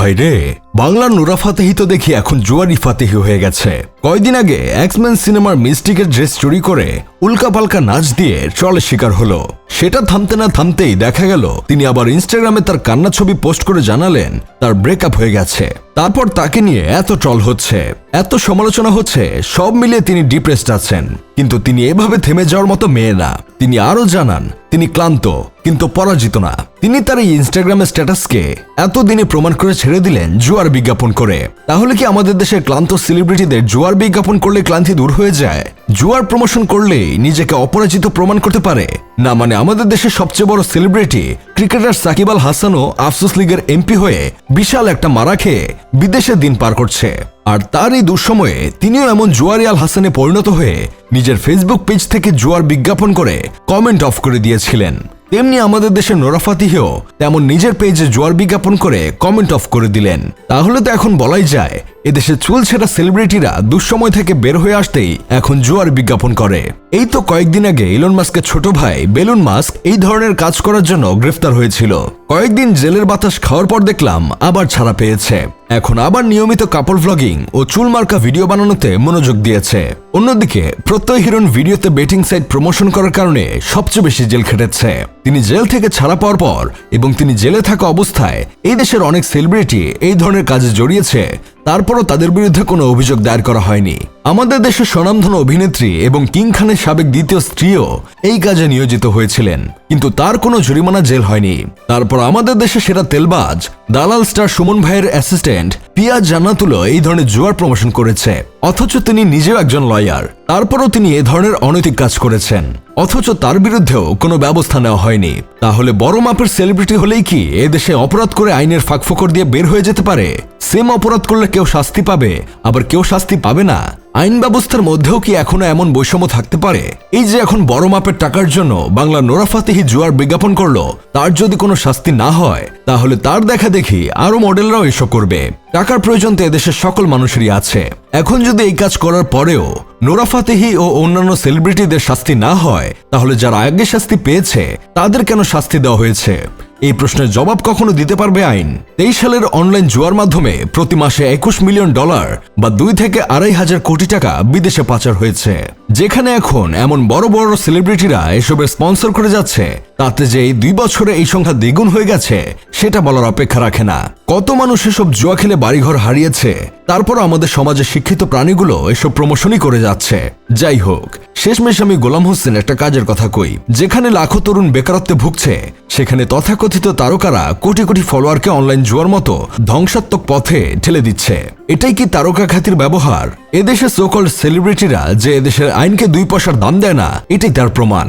ভাইরে বাংলার নুরা ফাতেহি তো দেখি এখন জুয়ারি ফাতেহি হয়ে গেছে। কয়দিন আগে এক্সম্যান সিনেমার মিস্টিকের ড্রেস চুরি করে উল্কা পাল্কা নাচ দিয়ে চলে শিকার হলো। সেটা থামতে না থামতেই দেখা গেল, তিনি আবার ইনস্টাগ্রামে তার কান্না ছবি পোস্ট করে জানালেন, তার ব্রেকআপ হয়ে গেছে। তারপর তাকে নিয়ে এত ট্রল হচ্ছে, এত সমালোচনা হচ্ছে, সব মিলিয়ে তিনি ডিপ্রেসড আছেন। কিন্তু তিনি এভাবে থেমে যাওয়ার মতো মেয়ে না। তিনি আরও জানান, তিনি ক্লান্ত, কিন্তু পরাজিত না। তিনি তার এই ইনস্টাগ্রামের স্ট্যাটাসকে এতদিনে প্রমাণ করে ছেড়ে দিলেন জুয়ার বিজ্ঞাপন করে। তাহলে কি আমাদের দেশের ক্লান্ত সেলিব্রিটিদের জুয়ার বিজ্ঞাপন করলে ক্লান্তি দূর হয়ে যায়? জুয়ার প্রমোশন করলেই নিজেকে অপরাজিত প্রমাণ করতে পারে। না মানে আমাদের দেশের সবচেয়ে বড় সেলিব্রিটি ক্রিকেটার সাকিব আল হাসানও আফসোস লিগের এমপি হয়ে বিশাল একটা মারা খেয়ে বিদেশে দিন পার করছে। আর তার এই দুঃসময়ে তিনিও এমন জুয়ারি আল হাসানে পরিণত হয়ে নিজের ফেসবুক পেজ থেকে জুয়ার বিজ্ঞাপন করে কমেন্ট অফ করে দিয়েছিলেন। তেমনি আমাদের দেশের নোরাফাতিহেও তেমন নিজের পেজে জোয়ার বিজ্ঞাপন করে কমেন্ট অফ করে দিলেন। তাহলে তো এখন বলাই যায় এদেশে চুল ছেঁড়া সেলিব্রিটিরা দুঃসময় থেকে বের হয়ে আসতেই এখন জোয়ার বিজ্ঞাপন করে। এই তো কয়েকদিন আগে ইলন মাস্কের ছোট ভাই বেলুন মাস্ক এই ধরনের কাজ করার জন্য গ্রেফতার হয়েছিল। কয়েকদিন জেলের বাতাস খাওয়ার পর দেখলাম আবার ছাড়া পেয়েছে। এখন আবার নিয়মিত কাপড় ভ্লগিং ও চুল মার্কা ভিডিও বানানোতে মনোযোগ দিয়েছে। অন্যদিকে প্রত্যয় হিরণ ভিডিওতে বেটিং সাইট প্রমোশন করার কারণে সবচেয়ে বেশি জেল খেটেছে। তিনি জেল থেকে ছাড়া পাওয়ার পর এবং তিনি জেলে থাকা অবস্থায় এই দেশের অনেক সেলিব্রিটি এই ধরনের কাজে জড়িয়েছে তারপরও তাদের বিরুদ্ধে কোনো অভিযোগ দায়ের করা হয়নি। আমাদের দেশের স্বনামধন অভিনেত্রী এবং কিং খানের সাবেক দ্বিতীয় স্ত্রীও এই কাজে নিয়োজিত হয়েছিলেন। কিন্তু তার কোনো জরিমানা জেল হয়নি। তারপর আমাদের দেশে সেরা তেলবাজ, দালাল স্টার সুমন ভাইয়ের অ্যাসিস্ট্যান্ট পিয়া জান্নাতুলো এই ধরনের জুয়ার প্রমোশন করেছে। অথচ তিনি নিজেও একজন লয়ার। তারপরও তিনি এ ধরনের অনৈতিক কাজ করেছেন। অথচ তার বিরুদ্ধেও কোনো ব্যবস্থা নেওয়া হয়নি। তাহলে বড় মাপের সেলিব্রিটি হলেই কি এ দেশে অপরাধ করে আইনের ফাঁকফোকর দিয়ে বের হয়ে যেতে পারে? সেম অপরাধ করলে কেউ শাস্তি পাবে, আবার কেউ শাস্তি পাবে না? আইন ব্যবস্থার মধ্যেও কি এখনও এমন বৈষম্য থাকতে পারে? এই যে এখন বড় মাপের টাকার জন্য বাংলা নোরাফাতেহি জুয়ার বিজ্ঞাপন করল, তার যদি কোনো শাস্তি না হয়, তাহলে তার দেখা দেখি আরও মডেলরাও এসব করবে। টাকার প্রয়োজন তো এদেশের সকল মানুষেরই আছে। এখন যদি এই কাজ করার পরেও নোরা ফাতেহি ও অন্যান্য সেলিব্রিটিদের শাস্তি না হয়, তাহলে যারা আগে শাস্তি পেয়েছে, তাদের কেন শাস্তি দেওয়া হয়েছে? এই প্রশ্নের জবাব কখনো দিতে পারবে আইন। তেইশ সালের অনলাইন জুয়ার মাধ্যমে প্রতি মাসে একুশ মিলিয়ন ডলার বা দুই থেকে আড়াই হাজার কোটি টাকা বিদেশে পাচার হয়েছে। যেখানে এখন এমন বড় বড় সেলিব্রিটিরা এসবের স্পন্সর করে যাচ্ছে, তাতে যে এই দুই বছরে এই সংখ্যা দ্বিগুণ হয়ে গেছে, সেটা বলার অপেক্ষা রাখে না। কত মানুষ এসব জুয়া খেলে বাড়িঘর হারিয়েছে তারপর আমাদের সমাজে শিক্ষিত প্রাণীগুলো এসব প্রমোশনই করে যাচ্ছে। যাই হোক, শেষমেশ আমি গোলাম হোসেন একটা কাজের কথা কই। যেখানে লাখো তরুণ বেকারত্বে ভুগছে, সেখানে তথাকথিত তারকারা কোটি কোটি ফলোয়ারকে অনলাইন জুয়ার মতো ধ্বংসাত্মক পথে ঠেলে দিচ্ছে। এটাই কি তারকা খ্যাতির ব্যবহার? এদেশে সোকল সেলিব্রিটিরা যে এদেশের আইনকে দুই পয়সার দাম দেয় না এটাই তার প্রমাণ।